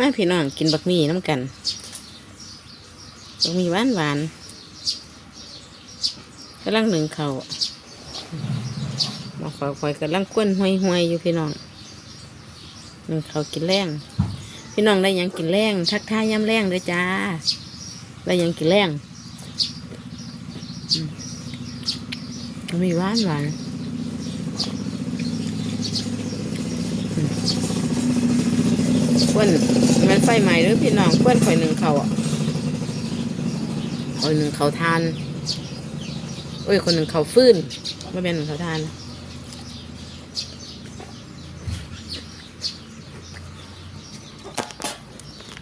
มาพี่น้องกินบักหมี่น้ำกันบักมี่หวานหวานกำลังหนึ่งเขาวมาคอยคอยกำลังก้นห้วยห้วยอยู่พี่น้องหนึ่งเขากินแรงพี่น้องได้ยังกินแรงทักทายย้ำแรงเลยจ้าได้ยังกินแรงมีหวานหวานอืม ควนมันไฟใหม่หรือพี่น้องควนข่อยหนึ่งเขาอะข่อยหนึ่งเขาทานโอ้ยคนหนึ่งเขาฟื้นม่เป็นหนึ่งเขาทานนะ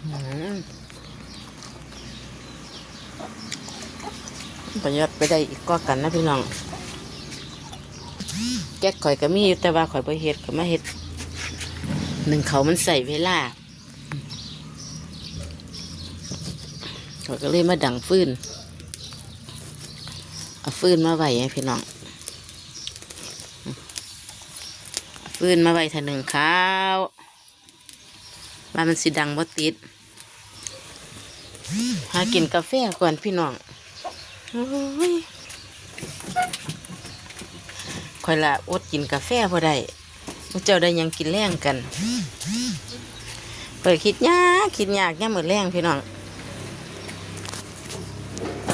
อืมประหยัดไปได้อีกก็กันนะพี่น้องแก๊กข่อยก็มีแต่ว่าข่อยไปเฮ็ดก็มาเฮ็ดหนึ่งเขามันใส่เวลา ข่อยก็เลยมาดังฟื้นเอาฟื้นมาไว้ให้พี่น้องฟื้นมาไว้ถาหนึ่งข้าวว่ามันสิดังบ่ติดหากินกาแฟก่อนพี่น้องอคอยละอดกินกาแฟพอได้พวกเจ้าได้ยังกินแรงกันเปิดคิดยากคิดยากย่ามมือนแรงพี่น้อง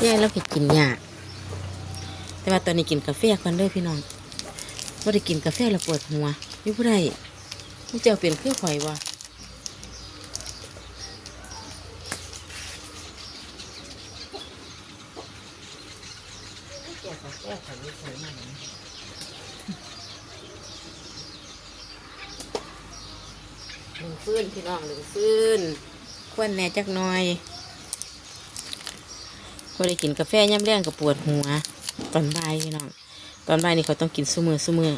แย่แล้วผิดกินยากแต่ว่าตอนนี้กินกาแฟก่อนเด้อพี่น้องว่าได้กินกาแฟแล้วปวดหัวอยู่ผู้ใดผู้เจ้าเป็นคือข่อยวะหนึ่งฟื้นพี่น้องหนึ่งฟื้นควนแหน่จักหน่อย พอได้กินกาแฟย่ำแรงก็ปวดหัว ตอนบ่ายพี่น้อง ตอนบ่ายนี่เขาต้องกินซุมือซุมือ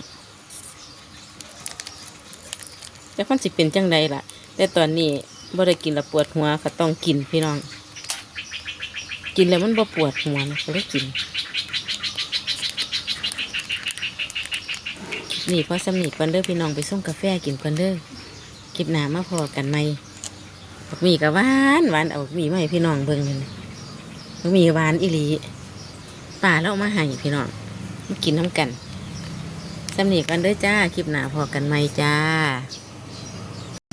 แต่มันสิเป็นจังใดล่ะ แต่ตอนนี้บ่ได้กินแล้วปวดหัวก็ต้องกินพี่น้อง กินแล้วมันบ่ปวดหัวนะก็เลยกิน นี่พอสำนีก่อนเด้อพี่น้องไปส่งกาแฟกินก่อนเด้อคลิปหนามาพอกันไหมบักหมีกับหวานหวานเอาบักหมีมาให้พี่น้องเบิ่งเลย นะบักหมีหวานอิลีป่าแล้วเอามาให้พี่น้องมากินน้ำกันสำเนีกันด้อจ้า คลิปหนาพอกันไหมจ้า